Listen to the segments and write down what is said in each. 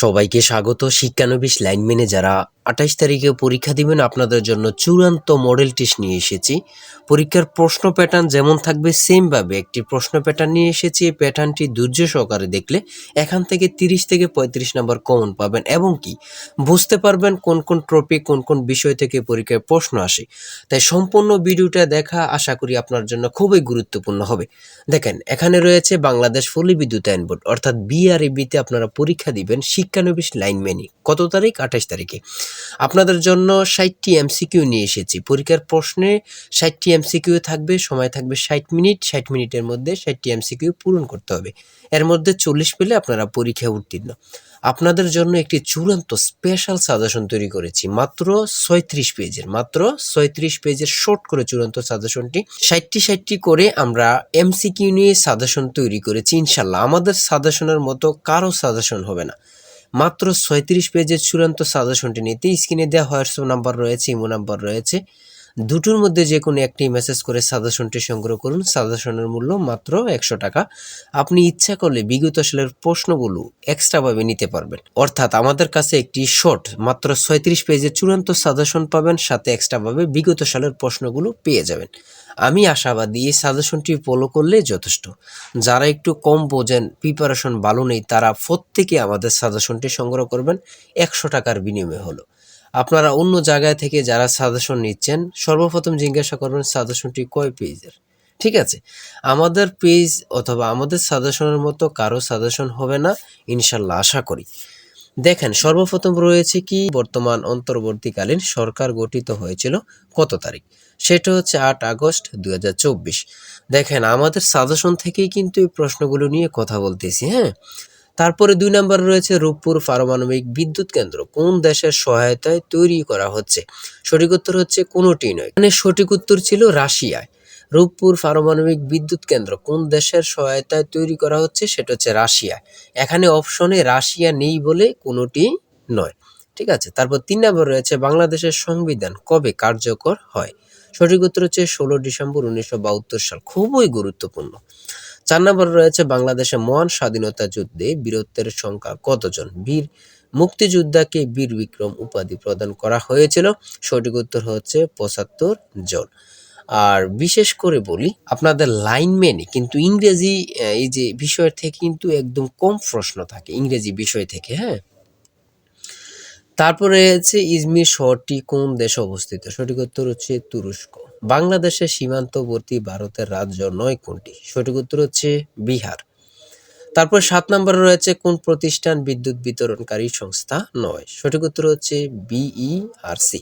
সবাইকে স্বাগত। শিক্ষানবিশ লাইন মেনে যারা আঠাইশ তারিখে পরীক্ষা দিবেন। আপনাদের জন্য চূড়ান্ত মডেল টেস্ট নিয়ে এসেছি। পরীক্ষার প্রশ্ন প্যাটার্ন যেমন থাকবে সেমভাবে একটি প্রশ্ন প্যাটার্ন নিয়ে এসেছি। এই প্যাটার্নটি ধৈর্য সহকারে দেখলে এখান থেকে তিরিশ থেকে পঁয়ত্রিশ নাম্বার কমন পাবেন এবং কি? বুঝতে পারবেন কোন কোন টপিক কোন কোন বিষয় থেকে পরীক্ষায় প্রশ্ন আসে। তাই সম্পূর্ণ ভিডিওটা দেখা আশা করি আপনার জন্য খুবই গুরুত্বপূর্ণ হবে। দেখেন, এখানে রয়েছে বাংলাদেশ ফলি বিদ্যুতায়ন বোর্ড, অর্থাৎ বিআরইবিতে আপনারা পরীক্ষা দিবেন শিক্ষানবিশ লাইনম্যানই কত তারিখ? আঠাশ তারিখে। আপনাদের জন্য ষাটটি এমসিকিউ নিয়ে এসেছি। পরীক্ষার প্রশ্নে ষাটটি এমসিকিউ থাকবে, সময় থাকবে ষাট মিনিট, ষাট মিনিটের মধ্যে ষাটটি এমসিকিউ পূরণ করতে হবে। এর মধ্যে চল্লিশ পেলে আপনারা পরীক্ষায় উত্তীর্ণ। আপনাদের জন্য একটি চূড়ান্ত স্পেশাল সাজেশন তৈরি করেছি, মাত্র ছয়ত্রিশ পেজের, মাত্র ছয়ত্রিশ পেজের শর্ট করে চূড়ান্ত সাজেশনটি ষাটটি ষাটটি করে আমরা এমসিকিউ নিয়ে সাজেশন তৈরি করেছি, ইনশাল্লাহ। আমাদের সাজেশনের মতো কারও সাজেশন হবে না। মাত্র ছয়ত্রিশ পেজের চূড়ান্ত সাজেশনটি নিতে স্ক্রিনে দেওয়া হোয়াটসঅ্যাপ নাম্বার রয়েছে ইমো নাম্বার রয়েছে। দুটোর মধ্যে যে কোনো একটি মেসেজ করে সাজেশনটি সংগ্রহ করুন। সাজেশনের মূল্য মাত্র একশো টাকা। আপনি ইচ্ছা করলে বিগত সালের প্রশ্নগুলো এক্সট্রাভাবে নিতে পারবেন। অর্থাৎ আমাদের কাছে একটি শর্ট মাত্র ছয়ত্রিশ পেজের চূড়ান্ত সাজেশন পাবেন। সাথে এক্সট্রাভাবে বিগত সালের প্রশ্নগুলো পেয়ে যাবেন। আমি আশাবাদী এই সাজেশনটি ফলো করলে যথেষ্ট। যারা একটু কম বোঝেন প্রিপারেশন ভালো নেই, তারা প্রত্যেকে আমাদের সাজেশনটি সংগ্রহ করবেন। একশো টাকার বিনিময়ে হলো। আপনারা অন্য জায়গায় থেকে যারা সাজেশন নিচ্ছেন, সর্বপ্রথম জিজ্ঞাসা করবেন সাজেশনটি কয় পেজের? ঠিক আছে? আমাদের পেজ অথবা আমাদের সাজেশনের মতো কারও সাজেশন হবে না, ইনশাল্লাহ আশা করি। দেখেন, সর্বপ্রথম রয়েছে কি? বর্তমান অন্তর্বর্তীকালীন সরকার গঠিত হয়েছিল কত তারিখ? সেটা হচ্ছে আট আগস্ট দুই হাজার চব্বিশ। দেখেন, আমাদের সাজেশন থেকেই কিন্তু এই প্রশ্নগুলো নিয়ে কথা বলতেছি হ্যাঁ? তারপরে দুই নম্বর রয়েছে রূপপুর পারমাণবিক বিদ্যুৎ কেন্দ্র। কোন দেশের সহায়তায় তৈরি করা হচ্ছে? সঠিক উত্তর হচ্ছে কোনোটি নয়। মানে সঠিক উত্তর ছিল রাশিয়ায়। রূপপুর পারমাণবিক বিদ্যুৎ কেন্দ্র কোন দেশের সহায়তায় তৈরি করা হচ্ছে সেটা হচ্ছে রাশিয়া এখানে অপশনে রাশিয়া নেই বলে কোনোটি নয়। ঠিক আছে, তারপর তিন নম্বর রয়েছে বাংলাদেশের সংবিধান কবে কার্যকর হয়? সঠিক উত্তর হচ্ছে ষোলো ডিসেম্বর উনিশশো বাহাত্তর সাল। খুবই গুরুত্বপূর্ণ। চার নম্বর রয়েছে বাংলাদেশের মহান স্বাধীনতা যুদ্ধে বীরত্বের সংখ্যা কতজন? বীর মুক্তিযোদ্ধাকে বীর বিক্রম উপাধি প্রদান করা হয়েছিল। সঠিক উত্তর হচ্ছে পঁচাত্তর জন। আর বিশেষ করে বলি, আপনাদের লাইনম্যানে কিন্তু ইংরেজি এই যে বিষয়ের থেকে কিন্তু একদম কম প্রশ্ন থাকে, ইংরেজি বিষয় থেকে হ্যাঁ? তারপরে হচ্ছে ইজমির শহরটি কোন দেশে অবস্থিত? সঠিক উত্তর হচ্ছে তুরস্ক। বাংলাদেশের সীমান্তবর্তী ভারতের রাজ্য নয় কোনটি? সঠিক উত্তর হচ্ছে বিহার। তারপর সাত নম্বরে রয়েছে, কোন প্রতিষ্ঠান বিদ্যুৎ বিতরণকারী সংস্থা নয়? সঠিক উত্তর হচ্ছে বিইআরসি।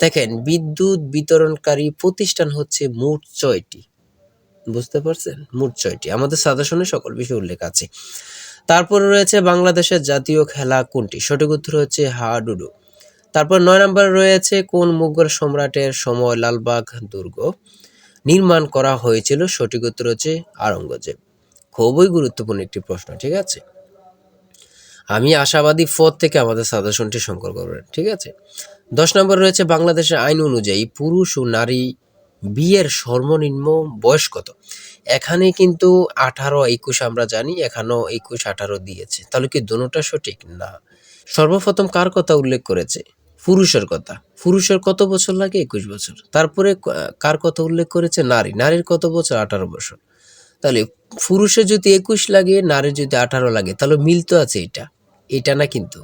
দেখেন, বিদ্যুৎ বিতরণকারী প্রতিষ্ঠান হচ্ছে মোট ছয়টি। বুঝতে পারছেন? মোট ছয়টি। আমাদের সাজেশনে সকল বিষয় উল্লেখ আছে। তারপরে রয়েছে, বাংলাদেশের জাতীয় খেলা কোনটি? সঠিক উত্তর হচ্ছে হাডুডু। তারপর নয় নম্বরে রয়েছে কোন মুঘল সম্রাটের সময় লালবাগ দুর্গ। নির্মাণ করা হয়েছিল সঠিক উত্তর হচ্ছে আরঙ্গজেব খুবই গুরুত্বপূর্ণ একটি প্রশ্ন, ঠিক আছে? আমি আশাবাদী পদ থেকে আমাদের সাজেশনটি সংগ্রহ করবেন, ঠিক আছে? দশ নম্বর রয়েছে বাংলাদেশের আইন অনুযায়ী পুরুষ ও নারী বিয়ের সর্বনিম্ন বয়স কত? এখানে কিন্তু আঠারো, একুশ আমরা জানি, এখানেও একুশ, আঠারো দিয়েছে। তাহলে কি দোনোটা সঠিক? না। সর্বপ্রথম কার কথা উল্লেখ করেছে? পুরুষের কথা। পুরুষের কত বছর লাগে? একুশ বছর। তারপরে কার কথা উল্লেখ করেছে? নারী। নারীর কত বছর? আঠারো বছর। তাহলে পুরুষের যদি একুশ লাগে, নারীর যদি আঠারো লাগে, তাহলে মিল তো আছে এটা। এটা না কিন্তু।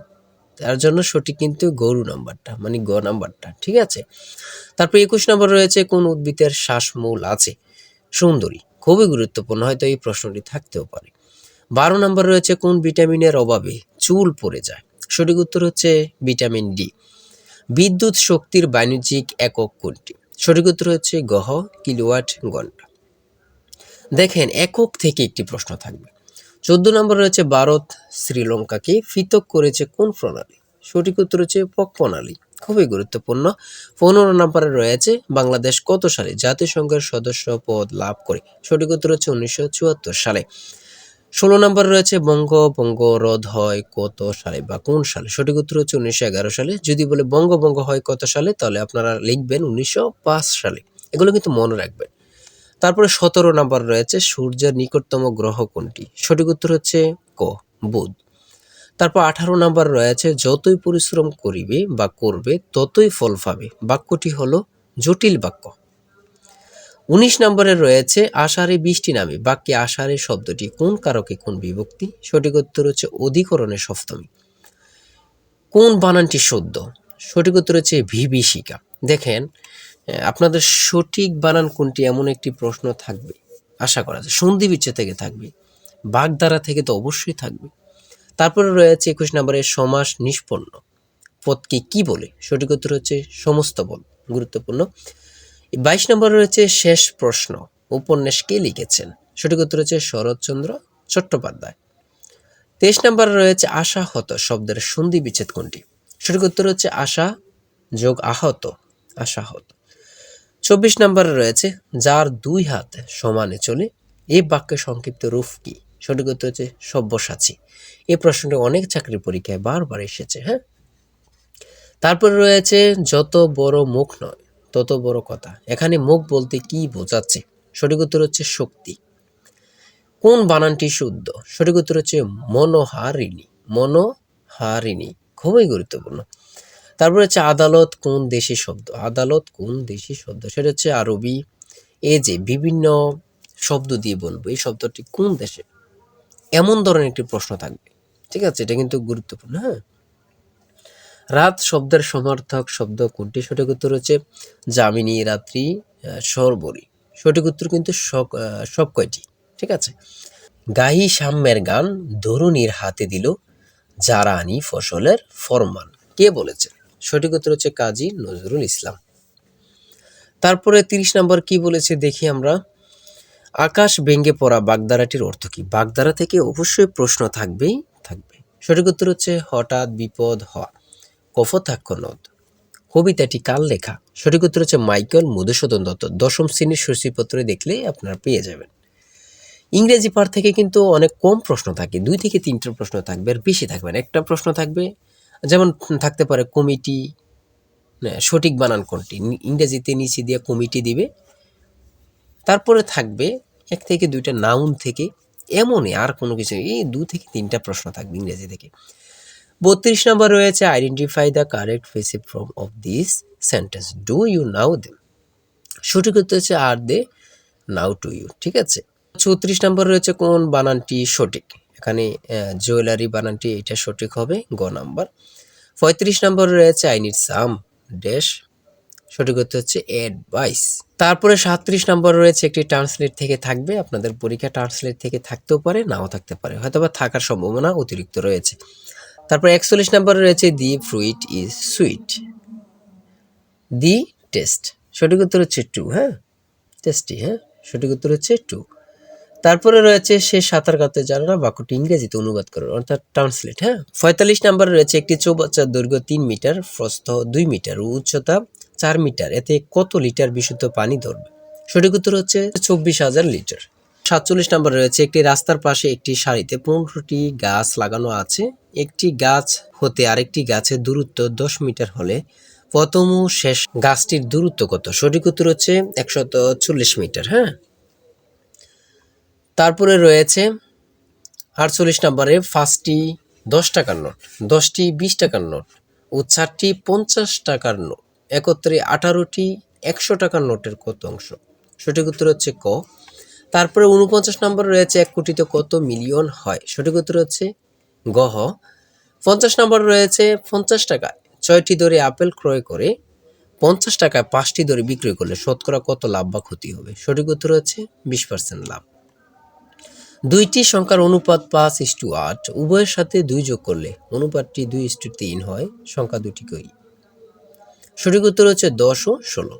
তার জন্য সঠিক কিন্তু গরু নাম্বারটা মানে গ নাম্বারটা, ঠিক আছে? তারপর একুশ নম্বর রয়েছে, কোন উদ্ভিদের শ্বাসমূল আছে? সুন্দরী। খুবই গুরুত্বপূর্ণ, হয়তো এই প্রশ্নটি থাকতেও পারে। বারো নম্বর রয়েছে, কোন ভিটামিনের অভাবে চুল পড়ে যায়? সঠিক উত্তর হচ্ছে ভিটামিন ডি। বিদ্যুৎ শক্তির বাণিজ্যিক একক কোনটি? সঠিক উত্তর হচ্ছে গহ কিলোওয়াট ঘণ্টা। দেখেন, একক থেকে একটি প্রশ্ন থাকবে। চোদ্দ নম্বর রয়েছে ভারত, শ্রীলঙ্কাকে পৃথক করেছে কোন প্রণালী? সঠিক উত্তর হচ্ছে পক প্রণালী, খুবই গুরুত্বপূর্ণ। পনেরো নম্বরে রয়েছে বাংলাদেশ কত সালে জাতিসংঘের সদস্য পদ লাভ করে? সঠিক উত্তর হচ্ছে উনিশশো চুয়াত্তর সালে। ষোলো নম্বরে রয়েছে বঙ্গভঙ্গ রদ হয় কত সালে বা কোন সালে? সঠিক উত্তর হচ্ছে উনিশশো এগারো সালে। যদি বলে বঙ্গভঙ্গ হয় কত সালে, তাহলে আপনারা লিখবেন উনিশশো পাঁচ সালে। এগুলো কিন্তু মনে রাখবেন। তারপরে সতেরো নম্বর রয়েছে সূর্যের নিকটতম গ্রহ কোনটি? সঠিক উত্তর হচ্ছে ক, বুধ। তারপর আঠারো নাম্বার রয়েছে যতই পরিশ্রম করিবে বা করবে, ততই ফল পাবে। বাক্যটি হলো জটিল বাক্য। উনিশ নম্বরে রয়েছে আষাঢ়ে বৃষ্টি নামে। বাক্যে আষাঢ়ে শব্দটি কোন কারকে কোন বিভক্তি? সঠিক উত্তর হচ্ছে অধিকরণের সপ্তমী। কোন বানানটি শুদ্ধ সঠিক উত্তর হচ্ছে বিভীষিকা দেখেন আপনাদের সঠিক বানান কোনটি এমন একটি প্রশ্ন থাকবে। আশা করা যায়, সন্ধি বিচ্ছেদ থেকে থাকবে, বাগধারা থেকে তো অবশ্যই থাকবে। তারপরে রয়েছে একুশ নম্বরে সমাস নিষ্পন্ন। পদকে কি বলে? সঠিক উত্তর হচ্ছে সমস্ত পদ গুরুত্বপূর্ণ। বাইশ নম্বরে রয়েছে শেষ প্রশ্ন। উপন্যাস কে লিখেছেন? সঠিক উত্তর হচ্ছে শরৎচন্দ্র চট্টোপাধ্যায়। তেইশ নম্বরে রয়েছে আশাহত শব্দের সন্ধি বিচ্ছেদ কোনটি? সঠিক উত্তর হচ্ছে আশা যোগ আহত আশাহত চব্বিশ নম্বরে রয়েছে যার দুই হাত সমানে চলে এই বাক্যের সংক্ষিপ্ত রূপ কি? সঠিক উত্তর হচ্ছে সব্যসাচী। এই প্রশ্নটি অনেক চাকরি পরীক্ষায় বারবার এসেছে হ্যাঁ? তারপরে রয়েছে যত বড় মুখ নয় তত বড় কথা। এখানে মুখ বলতে কি বোঝাচ্ছে? সঠিক উত্তর হচ্ছে শক্তি। কোন বানানটি শুদ্ধ? সঠিক উত্তর হচ্ছে মনোহারিণী। মনোহারিণী খুবই গুরুত্বপূর্ণ। তারপর হচ্ছে আদালত কোন দেশি শব্দ? আদালত কোন দেশি শব্দ? সেটা হচ্ছে আরবি এ যে বিভিন্ন শব্দ দিয়ে বলব। এই শব্দটি কোন দেশে? এমন ধরনের একটি প্রশ্ন থাকবে। ঠিক আছে? এটা কিন্তু গুরুত্বপূর্ণ হ্যাঁ? রাত শব্দের সমর্থক শব্দ কোনটি? সঠিক উত্তর হচ্ছে যামিনী রাত্রি সর্বরী। সঠিক উত্তর কিন্তু সব কয়টি? ঠিক আছে। গাহি সাম্যের গান ধরুনির হাতে দিল যারা আনি ফসলের ফরমান। কে বলেছে? সঠিক উত্তর হচ্ছে কাজী নজরুল ইসলাম। তারপরে তিরিশ নম্বর কি বলেছে দেখি আমরা। আকাশ ভেঙ্গে পড়া বাগদারাটির অর্থ কি? বাগদারা থেকে অবশ্যই প্রশ্ন থাকবেই, থাকবে। সঠিক উত্তর হচ্ছে হঠাৎ বিপদ হওয়া। কফতাক্ষ নদ কবিতাটি কার লেখা? সঠিক উত্তর হচ্ছে মাইকেল মধুসূদন দত্ত। দশম শ্রেণির সূচিপত্রে দেখলেই আপনারা পেয়ে যাবেন। ইংরেজি পার থেকে কিন্তু অনেক কম প্রশ্ন থাকে, দুই থেকে তিনটা প্রশ্ন থাকবে আর বেশি থাকবে না। একটা প্রশ্ন থাকবে, যেমন থাকতে পারে কমিটি সঠিক বানান কোনটি? ইংরেজিতে নিচে দিয়ে কমিটি দিবে। তারপরে থাকবে এক থেকে দুইটা নাউন থেকে, এমনই আর কোনো কিছু এই দু থেকে তিনটা প্রশ্ন থাকবে ইংরেজি থেকে। বত্রিশ নম্বর রয়েছে identify the correct passive form of this sentence do you know them সঠিক উত্তর হচ্ছে আর দে নাও টু ইউ ঠিক আছে? চৌত্রিশ নম্বর রয়েছে, কোন বানানটি সঠিক? এখানে জুয়েলারি বানানটি এটা সঠিক হবে, গ নাম্বার। পঁয়ত্রিশ নম্বর রয়েছে আই নিড সাম ড্যাশ সঠিক উত্তর হচ্ছে অ্যাডভাইস তারপরে সাতত্রিশ নম্বর রয়েছে, একটি ট্রান্সলেট থেকে থাকবে। আপনাদের পরীক্ষা ট্রান্সলেট থেকে থাকতেও পারে, নাও থাকতে পারে। হয়তোবা থাকার সম্ভাবনা অতিরিক্ত রয়েছে। তারপর একচল্লিশ নম্বরে রয়েছে the fruit is sweet. The taste, সঠিক উত্তর হচ্ছে টু হ্যাঁ? টেস্টি হ্যাঁ? সঠিক উত্তর হচ্ছে টু। তারপরে রয়েছে সে সাঁতার কাটতে জানে না, বাক্যটি ইংরেজিতে অনুবাদ করুন অর্থাৎ ট্রান্সলেট হ্যাঁ? পঁয়তাল্লিশ নম্বরে রয়েছে একটি চৌবাচ্চার দৈর্ঘ্য তিন মিটার, প্রস্থ দুই মিটার ও উচ্চতা চার মিটার, এতে কত লিটার বিশুদ্ধ পানি ধরবে? সঠিক উত্তর হচ্ছে চব্বিশ হাজার লিটার। সাতচল্লিশ নম্বরে রয়েছে, একটি রাস্তার পাশে একটি সারিতে পনেরোটি গাছ লাগানো আছে। একটি গাছ হতে আরেকটি গাছের দূরত্ব দশ মিটার হলে প্রথম শেষ গাছটির দূরত্ব কত? সঠিক উত্তর হচ্ছে একশত চল্লিশ মিটার হ্যাঁ? তারপরে রয়েছে আটচল্লিশ নম্বরে পাঁচটি দশ টাকার নোট, দশটি বিশ টাকার নোট ও চারটি পঞ্চাশ টাকার নোট। একত্রে আঠারোটি একশো টাকার নোটের কত অংশ? সঠিক উত্তর হচ্ছে ক। তারপরে উনপঞ্চাশ নম্বর রয়েছে এক কোটিতে কত মিলিয়ন হয়? সঠিক উত্তর হচ্ছে গহ পঞ্চাশ নম্বর রয়েছে পঞ্চাশ টাকায় ছয়টি দরে আপেল ক্রয় করে পঞ্চাশ টাকায় পাঁচটি দরে বিক্রয় করলে শতকরা কত লাভ বা ক্ষতি হবে? সঠিক উত্তর হচ্ছে বিশ পার্সেন্ট লাভ। দুইটি সংখ্যার অনুপাত পাঁচ ইস্টু আট, উভয়ের সাথে দুই যোগ করলে অনুপাতটি দুই ইস্টু তিন হয়, সংখ্যা দুটি কই সঠিক উত্তর হচ্ছে দশ ও ষোলো।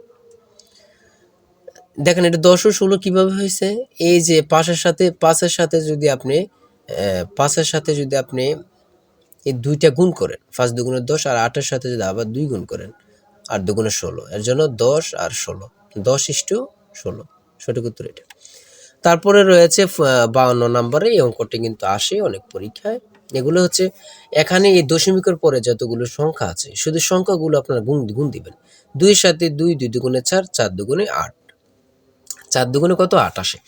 দেখেন, এটা দশ ও ষোলো কীভাবে হয়েছে? এই যে পাঁচের সাথে পাঁচের সাথে যদি আপনি পাঁচের সাথে যদি আপনি এই দুইটা গুণ করেন, পাঁচ দুগুণে দশ আর আটের সাথে যদি আবার দুই গুণ করেন আর দুগুণে ষোলো। এর জন্য দশ আর ষোলো। দশ ইস্টু ষোলো। সঠিক উত্তর এটা। তারপরে রয়েছে বাউন্ন নম্বরে এই অঙ্কটি কিন্তু আসে অনেক পরীক্ষায়। এগুলো হচ্ছে, এখানে এই দশমিকের পরে যতগুলো সংখ্যা আছে, শুধু সংখ্যাগুলো আপনারা গুণ গুণ দিবেন। দুইয়ের সাথে দুই দুই দুগুণে চার চার দুগুণে আট। চার দুগুণে কত? আট আসে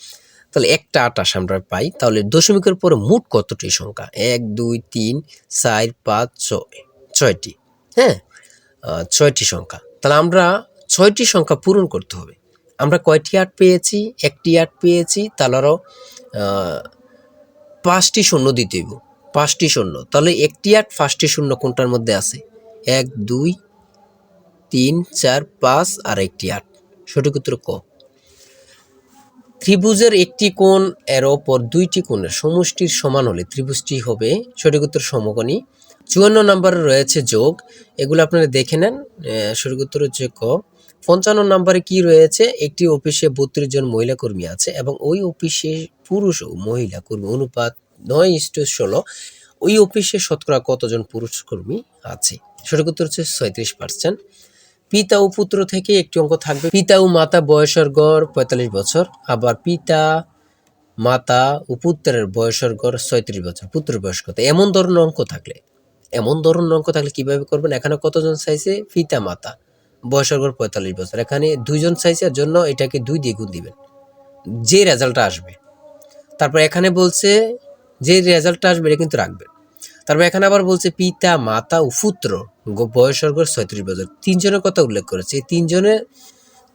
তাহলে একটা আটাশ আমরা পাই। তাহলে দশমিকের পরে মোট কতটি সংখ্যা? এক, দুই, তিন, চার, পাঁচ, ছয়। ছয়টি। হ্যাঁ? ছয়টি সংখ্যা। তাহলে আমরা ছয়টি সংখ্যা পূরণ করতে হবে। আমরা কয়টি আট পেয়েছি? একটি আট পেয়েছি। তাহলে আরও পাঁচটি শূন্য দিতে হইব। পাঁচটি শূন্য। তাহলে একটি আট, পাঁচটি শূন্য কোনটার মধ্যে আছে? এক, দুই, তিন, চার, পাঁচ আর একটি আট। সঠিক উত্তর ক? ত্রিভুজের একটি কোণ এর ওপর দুইটি কোণের সমষ্টির সমান হলে ত্রিভুজটি হবে সঠিক উত্তর সমকোণী। চুয়ান্ন নম্বরে রয়েছে যোগ। এগুলো আপনারা দেখে নেন সঠিক উত্তর হচ্ছে ক। পঞ্চান্ন নম্বরে কি রয়েছে? একটি অফিসে বত্রিশ জন মহিলা কর্মী আছে এবং ওই অফিসে পুরুষ ও মহিলা কর্মী। অনুপাত নয় ইস্টু ষোলো। ওই অফিসে শতকরা কতজন পুরুষ কর্মী আছে? সঠিক উত্তর হচ্ছে ছয়ত্রিশ পার্সেন্ট। পিতা ও পুত্র থেকে একটি অঙ্ক থাকবে। পিতা ও মাতা বয়সের গড় পঁয়তাল্লিশ বছর, আবার পিতা, মাতা ও পুত্রের বয়সের গড় ছয়ত্রিশ বছর। পুত্রের বয়স কত? এমন ধরনের অঙ্ক থাকলে, এমন ধরনের অঙ্ক থাকলে কীভাবে করবেন? এখানে কতজন চাইছে? পিতা, মাতা। বয়সের গড় পঁয়তাল্লিশ বছর। এখানে দুইজন চাইছে জন্য এটাকে দুই দিয়ে গুণ দিবেন। যে রেজাল্টটা আসবে, তারপর এখানে বলছে যে রেজাল্টটা আসবে, এটা কিন্তু রাখবেন। তারপর এখানে আবার বলছে পিতা, মাতা ও পুত্র। গো- বয়সের গড় ছয়ত্রিশ বছর। তিনজনের কথা উল্লেখ করেছে। এই তিনজনের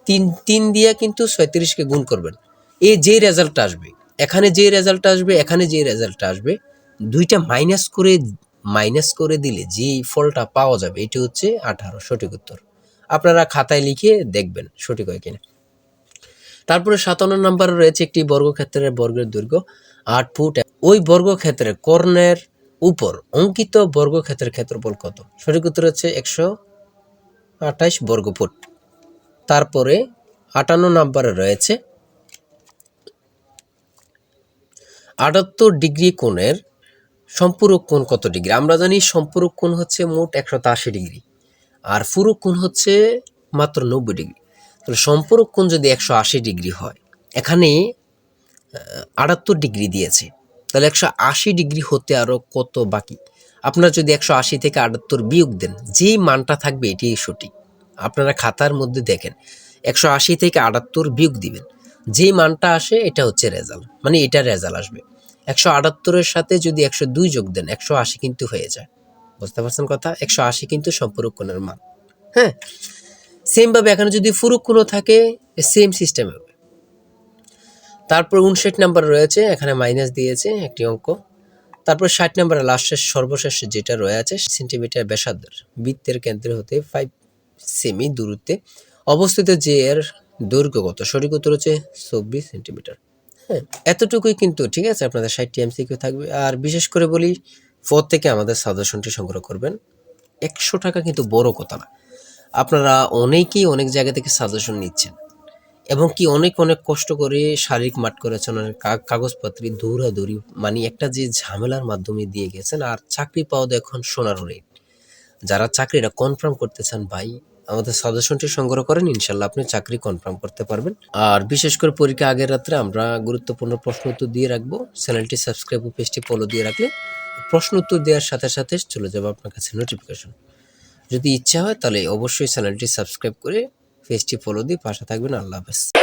তিন তিন দিয়ে কিন্তু ছয়ত্রিশকে গুণ করবেন। এই যে রেজাল্ট আসবে, এখানে যে রেজাল্ট আসবে, এখানে যে রেজাল্ট আসবে, দুইটা মাইনাস করে মাইনাস করে দিলে যে ফলটা পাওয়া যাবে, এটি হচ্ছে আঠারো, সঠিক উত্তর। আপনারা খাতায় লিখে দেখবেন সঠিক হয় কিনা। তারপরে সাতান্ন নম্বরে রয়েছে একটি বর্গক্ষেত্রের বর্গের দৈর্ঘ্য, আট ফুট। ওই বর্গক্ষেত্রে কর্ণের উপর অঙ্কিত বর্গক্ষেত্রের ক্ষেত্রফল কত? সঠিক উত্তর হচ্ছে একশো আঠাইশ বর্গফুট। তারপরে আটান্ন নম্বরে রয়েছে আটাত্তর ডিগ্রি কোণের সম্পূরক কোণ কত ডিগ্রি? আমরা জানি সম্পূরক কোণ হচ্ছে মোট একশো আশি ডিগ্রি। আর ফুরক কোণ হচ্ছে মাত্র নব্বই ডিগ্রি। তাহলে সম্পূরক কোণ যদি একশো আশি ডিগ্রি হয়, এখানে আটাত্তর ডিগ্রি দিয়েছে। তাহলে একশো আশি ডিগ্রি হতে আরও কত বাকি? আপনারা যদি একশো আশি থেকে আটাত্তর বিয়োগ দেন, যেই মানটা থাকবে এটাই সঠিক। আপনারা খাতার মধ্যে দেখেন, একশো আশি থেকে আটাত্তর বিয়োগ দিবেন। যে মানটা আসে, এটা হচ্ছে রেজাল্ট মানে এটা রেজাল্ট আসবে। একশো আটাত্তরের সাথে যদি একশো দুই যোগ দেন, একশো আশি কিন্তু হয়ে যায়। বুঝতে পারছেন কথা? একশো আশি কিন্তু সম্পূরক কোণের মান। হ্যাঁ? সেমভাবে এখানে যদি ফুরুক কোনো থাকে সেম সিস্টেম হবে। তারপর উনষাট নাম্বার রয়েছে, এখানে মাইনাস দিয়েছে একটি অঙ্ক। তারপর ষাট নাম্বারের লাস্টের সর্বশেষ যেটা রয়েছে সেন্টিমিটার ব্যাসার্ধের বৃত্তের কেন্দ্র হতে ফাইভ সেমি দূরত্বে অবস্থিত যে এর দৈর্ঘ্য কত? সঠিক উত্তর হচ্ছে চব্বিশ সেন্টিমিটার হ্যাঁ এতটুকুই কিন্তু, ঠিক আছে? আপনাদের ষাটটি এমসিকিউ থাকবে। আর বিশেষ করে বলি ফোর থেকে আমাদের সাজেশনটি সংগ্রহ করবেন। একশো টাকা কিন্তু বড় কথা না। আপনারা অনেকেই অনেক জায়গা থেকে সাজেশন নিচ্ছেন। এবং কি অনেক অনেক কষ্ট করে শারীরিক মাঠ করেছেন, অনেক কাগজপত্রে দৌড়াদৌড়ি মানে একটা যে ঝামেলার মাধ্যমে দিয়ে গেছেন, আর চাকরি পাওয়া তো এখন সোনার রেট। যারা চাকরিটা কনফার্ম করতে চান ভাই, আমাদের সাজেশনটি সংগ্রহ করেন, ইনশাল্লাহ আপনি চাকরি কনফার্ম করতে পারবেন। আর বিশেষ করে পরীক্ষা আগের রাত্রে আমরা গুরুত্বপূর্ণ প্রশ্ন উত্তর দিয়ে রাখব। চ্যানেলটি সাবস্ক্রাইব ও পেজটি ফলো দিয়ে রাখলে প্রশ্ন উত্তর দেওয়ার সাথে সাথে চলে যাবে আপনার কাছে নোটিফিকেশন যদি ইচ্ছা হয়, তাহলে অবশ্যই চ্যানেলটি সাবস্ক্রাইব করে পেজটি ফলো দিয়ে পাশে থাকবেন। আল্লাহ হাফেজ।